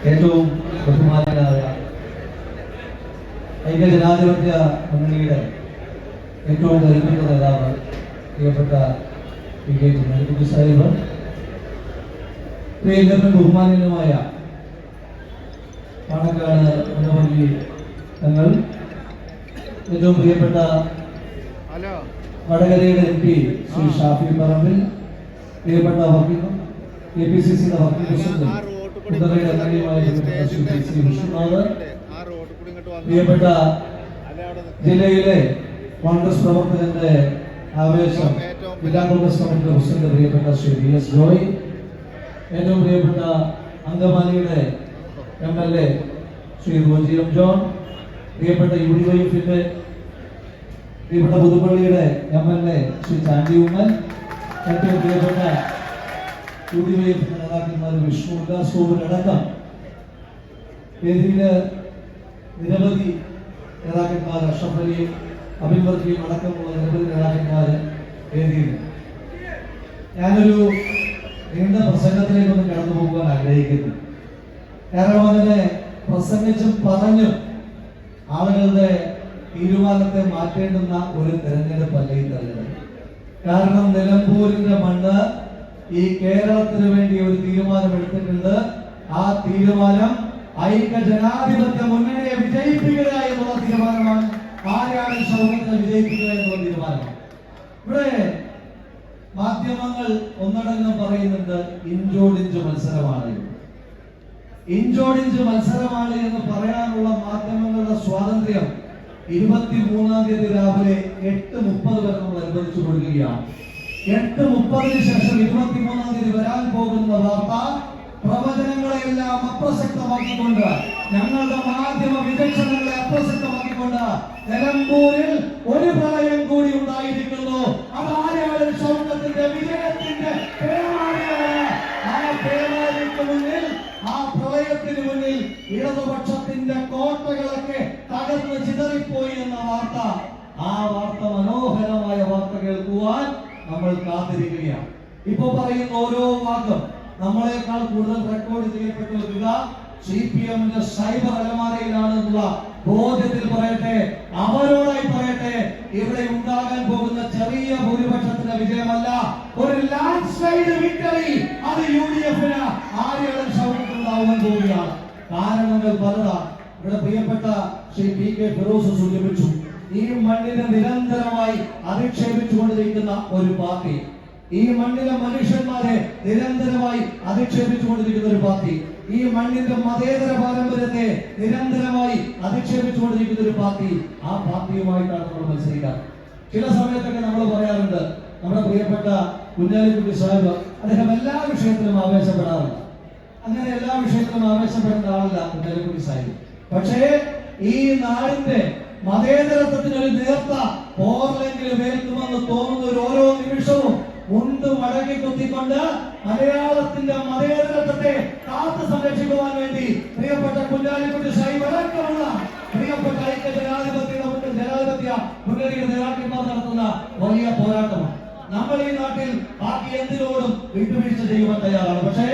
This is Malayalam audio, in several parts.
ഏറ്റവും ബഹുമാനനായ ഐക്യജനാധിപത്യ മുന്നണിയുടെ ഏറ്റവും കരുത്തുറ്റ നേതാവ് പ്രിയപ്പെട്ട പി കെ ജനാധിപതി സാഹിബ് പ്രിയങ്കരനും ബഹുമാനീയനുമായ പാണക്കാട് മുന്നപള്ളി തങ്ങൾ ഏറ്റവും പ്രിയപ്പെട്ട വടകരയുടെ എം പി ശ്രീ ഷാഫി പറമ്പിൽ പ്രിയപ്പെട്ട വക്കീൽ കെ പി സി സിയുടെ വക്കീൽ പ്രസിഡന്റ് പ്രിയപ്പെട്ട. ജില്ലയിലെ കോൺഗ്രസ് പ്രവർത്തകന്റെ ആവേശം ജില്ലാ കോൺഗ്രസ് കമ്മിറ്റി പ്രസിഡന്റ് പ്രിയപ്പെട്ട ശ്രീ വി എസ് ജോയ് ഏറ്റവും പ്രിയപ്പെട്ട അങ്കമാലിയുടെ M L A Shri Roji M John പ്രിയപ്പെട്ട യു ഡി വൈഫിന്റെ പ്രിയപ്പെട്ട പുതുപ്പള്ളിയുടെ M L A Shri Chandy Oommen ഏറ്റവും പ്രിയപ്പെട്ട യു ഡി വൈ എഫ് നേതാക്കന്മാർ വിഷ്ണു ഉല്ലാസവും വേദിയിൽ നിരവധി നേതാക്കന്മാർ അഷ്റഫ് അലിയും അബിൻ വർക്കിയും അടക്കമുള്ള നിരവധി നേതാക്കന്മാർ വേദിയിൽ ഞാനൊരു നീണ്ട പ്രസംഗത്തിലേക്കൊന്നും കടന്നു പോകാൻ ആഗ്രഹിക്കുന്നു. കാരണം അതിനെ പ്രസംഗിച്ചും പറഞ്ഞും ആളുകളുടെ തീരുമാനത്തെ മാറ്റേണ്ടുന്ന ഒരു തെരഞ്ഞെടുപ്പല്ല ഈ തെരഞ്ഞെടുപ്പ്? കാരണം നിലമ്പൂരിന്റെ മണ്ണ് ഈ കേരളത്തിന് വേണ്ടി ഒരു തീരുമാനം എടുത്തിട്ടുണ്ട്. ആ തീരുമാനം ഐക്യ ജനാധിപത്യ മുന്നണിയെ വിജയിപ്പിക്കുക എന്നുള്ള തീരുമാനമാണ് ആരാണ് സൗഹൃദത്തെ വിജയിപ്പിക്കുക എന്നുള്ള തീരുമാനം ഇവിടെ മാധ്യമങ്ങൾ ഒന്നടങ്കം പറയുന്നുണ്ട് ഇഞ്ചോടിഞ്ച് മത്സരമാണ്. ഇഞ്ചോടിഞ്ച് മത്സരമാണ് എന്ന് പറയാനുള്ള മാധ്യമങ്ങളുടെ സ്വാതന്ത്ര്യം ഇരുപത്തി മൂന്നാം തീയതി രാവിലെ എട്ട് മുപ്പത് വരെ നമ്മൾ അനുവദിച്ചു കൊടുക്കുകയാണ്. എട്ട് മുപ്പതിന് ശേഷം ഇരുപത്തി മൂന്നാം തീയതി വരാൻ പോകുന്ന വാർത്ത പ്രവചനങ്ങളെല്ലാം അപ്രസക്തമാക്കിക്കൊണ്ട് ഞങ്ങളുടെ മാധ്യമ വിദക്ഷണങ്ങളെ അപ്രസക്തമാക്കിക്കൊണ്ട് നിലമ്പൂരിൽ ഒരു പ്രളയം കൂടി ഉണ്ടായിരിക്കുന്നു. അതാരാണ് സ്വർണത്തിന്റെ വിജയത്തിന്റെ ആ മുന്നിൽ ആ പ്രളയത്തിന് മുന്നിൽ ഇടതുപക്ഷത്തിന്റെ കോട്ടകളൊക്കെ തകർന്ന് ചിതറിപ്പോയി എന്ന വാർത്ത. ആ വാർത്ത മനോഹരമായ വാർത്ത കേൾക്കുവാൻ നമ്മൾ കാത്തിരിക്കുകയാണ്. ഇപ്പൊ പറയുന്ന ഓരോ വാക്കും നമ്മളെക്കാൾ കൂടുതൽ റെക്കോർഡ് ചെയ്യപ്പെട്ടു വെക്കുക സി പി എമ്മിന്റെ സൈബർ അലമാരയിലാണ് എന്നുള്ള ബോധ്യത്തിൽ പറയട്ടെ അവരോടായി പറയട്ടെ ഇവിടെ ഉണ്ടാകാൻ പോകുന്ന ചെറിയ ഭൂരിപക്ഷത്തിന്റെ വിജയമല്ല. ഒരു ലാൻഡ് സ്ലൈഡ് വിക്ടറി അത് യു ഡി എഫിന് ആരെയും പോവുകയാണ്. കാരണങ്ങൾ പലതാണ്. ഇവിടെ പ്രിയപ്പെട്ട ശ്രീ പി കെ ഫിറോസ് സൂചിപ്പിച്ചു ഈ മണ്ണിനെ നിരന്തരമായി അധിക്ഷേപിച്ചുകൊണ്ടിരിക്കുന്ന ഒരു പാർട്ടി. ഈ മണ്ണിലെ മനുഷ്യന്മാരെ നിരന്തരമായി അധിക്ഷേപിച്ചുകൊണ്ടിരിക്കുന്ന ഒരു പാർട്ടി. ഈ മണ്ണിന്റെ മതേതര പാരമ്പര്യത്തെ നിരന്തരമായി അധിക്ഷേപിച്ചുകൊണ്ടിരിക്കുന്ന ഒരു പാർട്ടി. ആ പാർട്ടിയുമായിട്ടാണ് നമ്മൾ മത്സരിക്കുക. ചില സമയത്തൊക്കെ നമ്മൾ പറയാറുണ്ട് നമ്മുടെ പ്രിയപ്പെട്ട കുഞ്ഞാലിക്കുട്ടി സാഹിബ് അദ്ദേഹം എല്ലാ വിഷയത്തിലും ആവേശപ്പെടാറുണ്ട്. അങ്ങനെ എല്ലാ വിഷയത്തിലും ആവേശപ്പെടുന്ന ആളല്ല കുഞ്ഞാലിക്കുട്ടി സാഹിബ്. പക്ഷേ ഈ നാടിന്റെ മതേതരത്വത്തിന് ഒരു നേർത്ത പോർലെങ്കിലും ഏൽക്കുമെന്ന് തോന്നുന്ന ഓരോ നിമിഷവും ഉണ്ട് മടക്കി കുത്തിക്കൊണ്ട് മലയാളത്തിന്റെ മതേതരത്വത്തെ കാത്തു സംരക്ഷിക്കുവാൻ വേണ്ടി പ്രിയപ്പെട്ട കുഞ്ഞാലിക്കുട്ടി ശൈ വഴക്കമുള്ള പ്രിയപ്പെട്ട ഐക്യ ജനാധിപത്യ ജനാധിപത്യ മുന്നണിയുടെ നേതാക്കന്മാർ നടത്തുന്ന വലിയ പോരാട്ടമാണ്. നമ്മൾ ഈ നാട്ടിൽ ബാക്കി എന്തിനോടും വിട്ടുവീഴ്ച ചെയ്യുവാൻ തയ്യാറാണ്. പക്ഷേ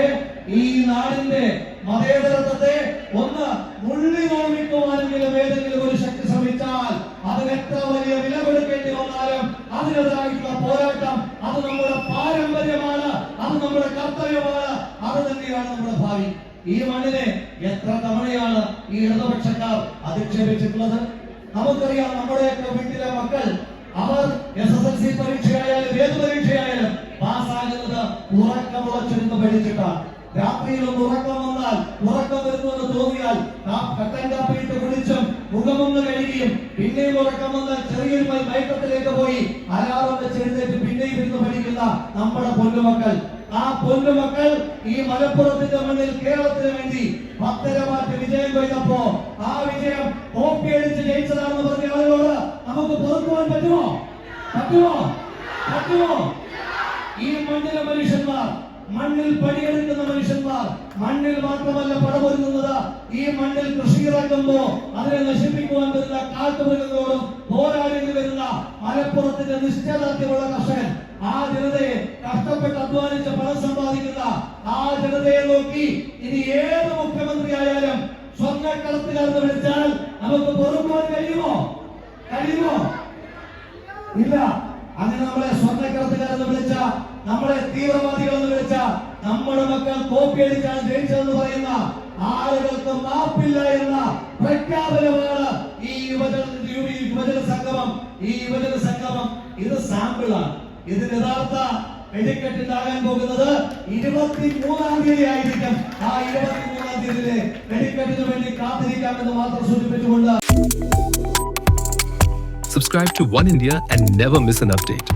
ഈ നാടിന്റെ മതേതരത്വത്തെ ഒന്ന് മുള്ളി നോവിക്കുവാനെങ്കിലും ഏതെങ്കിലും ഒരു ശക്തി ശ്രമിച്ചാൽ അതിന് എത്ര വലിയ വില കൊടുക്കേണ്ടി വന്നാലും അതിനെതിരായിട്ടുള്ള പോരാട്ടം അത് നമ്മുടെ പാരമ്പര്യമാണ് അത് നമ്മുടെ കർത്തവ്യമാണ് അത് തന്നെയാണ് നമ്മുടെ ഭാവി. ഈ മണ്ണിനെ എത്ര തവണയാണ് ഈ ഇടതുപക്ഷക്കാർ അധിക്ഷേപിച്ചിട്ടുള്ളത്? നമുക്കറിയാം നമ്മുടെയൊക്കെ വീട്ടിലെ മക്കൾ അവർ എസ് എസ് എൽ സി പരീക്ഷയായാലും ഏത് പരീക്ഷയായാലും പാസ്സാകുന്നത് ഉറക്കമുളച്ചിരുന്ന് പഠിച്ചിട്ടാണ്. രാത്രിയിൽ ഒന്ന് ഉറക്കം വന്നാൽ ഉറക്കം വരുന്നുവെന്ന് തോന്നിയാൽ കട്ടൻ കാപ്പിയിട്ട് കുടിച്ചും മുഖമൊന്ന് കഴുകിയും പിന്നെയും ഉറക്കം വന്നാൽ ചെറിയൊരു മയക്കത്തിലേക്ക് പോയി. അലാറം വെച്ച് എഴുന്നേറ്റ് പിന്നെയും ഇരുന്ന് പഠിക്കുന്ന നമ്മുടെ പൊന്നുമക്കൾ. ആ പൊന്നുമക്കൾ ഈ മലപ്പുറത്തിന്റെ മണ്ണിൽ കേരളത്തിന് വേണ്ടി പത്തര മാറ്റ് വിജയം കൊയ്തപ്പോ ആ വിജയം കോപ്പി അടിച്ച് ജയിച്ചതാണെന്ന് പറഞ്ഞ ആളുകളോട് നമുക്ക് പൊറുക്കുവാൻ പറ്റുമോ? പറ്റുമോ? പറ്റുമോ? ഈ മണ്ണിലെ മനുഷ്യന്മാർ മണ്ണിൽ പണിയെടുക്കുന്ന മനുഷ്യന്മാർ മണ്ണിൽ മാത്രമല്ല പടമൊരുങ്ങുന്നത് ഈ മണ്ണിൽ കൃഷി ഇറക്കുമ്പോ അതിനെ നശിപ്പിക്കുവാൻ വരുന്ന കാട്ടുമൃഗങ്ങളോടും പോരാടി വരുന്ന മലപ്പുറത്തിന്റെ നിശ്ചയദാർഢ്യമുള്ള കർഷകൻ ആ ജനതയെ കഷ്ടപ്പെട്ട് അധ്വാനിച്ച് പണം സമ്പാദിക്കുന്ന ആ ജനതയെ നോക്കി ഇനി ഏത് മുഖ്യമന്ത്രി ആയാലും സ്വർണക്കടത്തുകാരെന്ന് വിളിച്ചാൽ നമുക്ക് പൊറുക്കുവാൻ കഴിയുമോ? കഴിയുമോ? ഇല്ല. അങ്ങനെ നമ്മളെ സ്വർണക്കടത്തുകാരെന്ന് വിളിച്ച നമ്മളെ തീവ്രവാദികളെന്ന് വിളിച്ച നമ്മുടെ മക്കൾ എടുക്കാൻ ജയിച്ചതെന്ന് പറയുന്ന ആളുകൾക്ക് മാപ്പില്ല എന്ന പ്രഖ്യാപനമാണ് ഈ യുവജന യുവജന സംഗമം. ഈ യുവജന സംഗമം ഇത് സാമ്പിളാണ് ഇതിന് യഥാർത്ഥ വെടിക്കെട്ടുണ്ടാകാൻ പോകുന്നത് ഇരുപത്തി മൂന്നാം തീയതി ആയിരിക്കും. ആ ഇരുപത്തി മൂന്നാം തീയതിയിലെ വെടിക്കെട്ടിന് വേണ്ടി കാത്തിരിക്കാമെന്ന് മാത്രം സൂചിപ്പിച്ചുകൊണ്ട് Subscribe to One India and never miss an update.